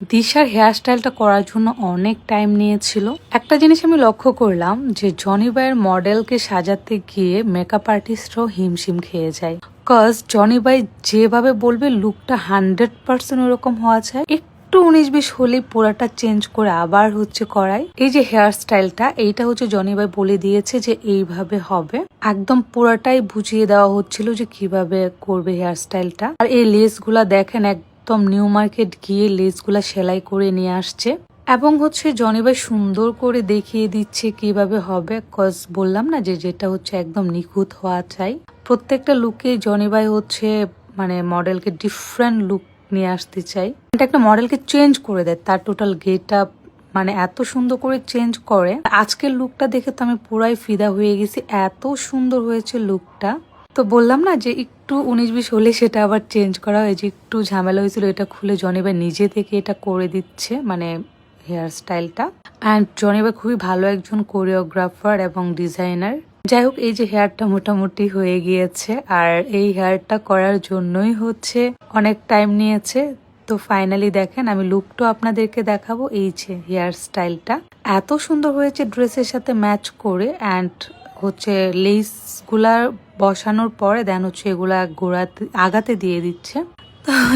দিশার হেয়ারস্টাইলটা করার জন্য অনেক টাইম নিয়েছিল। একটা জিনিস আমি লক্ষ্য করলাম যে জনি ভাইয়ের মডেলকে সাজাতে গিয়ে মেকআপ আর্টিস্টরাও হিমশিম খেয়ে যায়। কজ জনি বাই যেভাবে বলবে লুকটা হান্ড্রেড পার্সেন্ট ওরকম হওয়া চাই। একটু উনিশ বিশ হলেই পুরাটা চেঞ্জ করে আবার হচ্ছে করাই। এই যে হেয়ার স্টাইলটা এইটা হচ্ছে জনি ভাই বলে দিয়েছে যে, এইভাবে হবে। একদম পুরাটাই বুঝিয়ে দেওয়া হচ্ছিল যে, কীভাবে করবে হেয়ার স্টাইলটা আর এই লেসগুলা দেখেন একদম নিউ মার্কেট গিয়ে লেসগুলা সেলাই করে নিয়ে আসছে। এবং হচ্ছে জনি ভাই সুন্দর করে দেখিয়ে দিচ্ছে কীভাবে হবে কজ বললাম না যে যেটা হচ্ছে একদম নিখুঁত হওয়া চাই। প্রত্যেকটা লুকে জনি ভাই হচ্ছে মানে মডেলকে ডিফারেন্ট লুক নিয়ে আসতে চাই। এটা একটা মডেলকে চেঞ্জ করে দেয়, তার টোটাল গেট আপ মানে এত সুন্দর করে চেঞ্জ করে। আজকের লুকটা দেখে তো আমি পুরাই ফিদা হয়ে গেছি, এত সুন্দর হয়েছে লুকটা তো বললাম না যে একটু উনিশ বিশ হলে সেটা আবার চেঞ্জ করা হয়েছে একটু ঝামেলা হয়েছিল, এটা খুলে জনিবা নিজে থেকে এটা করে দিচ্ছে মানে হেয়ার স্টাইলটা অ্যান্ড জনিবা খুবই ভালো একজন কোরিওগ্রাফার এবং ডিজাইনার যাই হোক, এই যে হেয়ারটা মোটামুটি হয়ে গিয়েছে, আর এই হেয়ারটা করার জন্যই হচ্ছে অনেক টাইম নিয়েছে। তো ফাইনালি দেখেন, আমি লুকটা আপনাদেরকে দেখাবো, এই যে হেয়ার স্টাইলটা এত সুন্দর হয়েছে ড্রেসের সাথে ম্যাচ করে অ্যান্ড হচ্ছে লেসগুলা বসানোর পরে দেন হচ্ছে এগুলা গোড়াতে, আগাতে দিয়ে দিচ্ছে।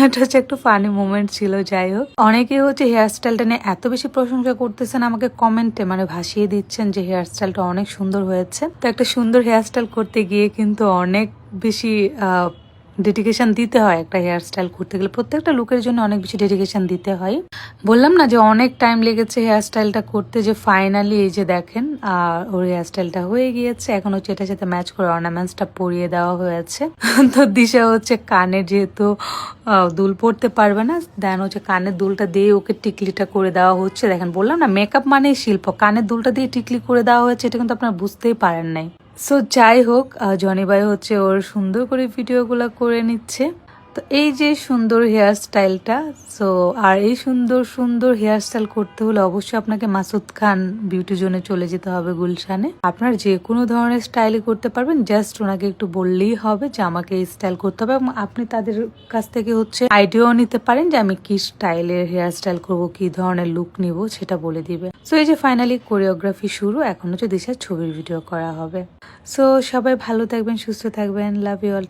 এটা হচ্ছে একটু ফানি মোমেন্ট ছিল, যাই হোক। অনেকে হচ্ছে হেয়ার স্টাইলটা নিয়ে এত বেশি প্রশংসা করতেছেন, আমাকে কমেন্টে মানে ভাসিয়ে দিচ্ছেন যে হেয়ার স্টাইলটা অনেক সুন্দর হয়েছে। তো একটা সুন্দর হেয়ার স্টাইল করতে গিয়ে কিন্তু অনেক বেশি ডেডিকেশন দিতে হয় একটা হেয়ার স্টাইল করতে গেলে। প্রত্যেকটা লুকের জন্য অনেক বেশি ডেডিকেশন দিতে হয়। বললাম না যে অনেক টাইম লেগেছে হেয়ার স্টাইলটা করতে যে ফাইনালি এই যে দেখেন আর ওর হেয়ার স্টাইলটা হয়ে গিয়েছে। এখন হচ্ছে এটার সাথে ম্যাচ করে অর্নামেন্টসটা পরিয়ে দেওয়া হয়েছে। তো দিশা হচ্ছে কানে যেহেতু দুল পরতে পারবে না দেন হচ্ছে কানের দুলটা দিয়ে ওকে টিকলিটা করে দেওয়া হচ্ছে। দেখেন বললাম না মেকআপ মানেই শিল্প। কানের দুলটা দিয়ে টিকলি করে দেওয়া হয়েছে, এটা কিন্তু আপনারা বুঝতেই পারেন নাই। সো যাই হোক জনিবাই হচ্ছে ওর সুন্দর করে ভিডিওগুলো করে নিচ্ছে। তো এই যে সুন্দর হেয়ার স্টাইলটা সো আর এই সুন্দর সুন্দর হেয়ার স্টাইল করতে হলে অবশ্যই আপনাকে মাসুদ খান বিউটি জোনে চলে যেতে হবে গুলশানে। আপনার যে কোনো ধরনের স্টাইলই করতে পারবেন জাস্ট ওনাকে একটু বললেই হবে যে আমাকে এই স্টাইল করতে হবে এবং আপনি তাদের কাছ থেকে হচ্ছে আইডিয়াও নিতে পারেন যে আমি কি স্টাইলের হেয়ার স্টাইল করব, কি ধরনের লুক নিব, সেটা বলে দিবে। সো এই যে ফাইনালি কোরিওগ্রাফি শুরু, এখন হচ্ছে দিশার ছবির ভিডিও করা হবে। সো সবাই ভালো থাকবেন, সুস্থ থাকবেন লাভ ইউ অল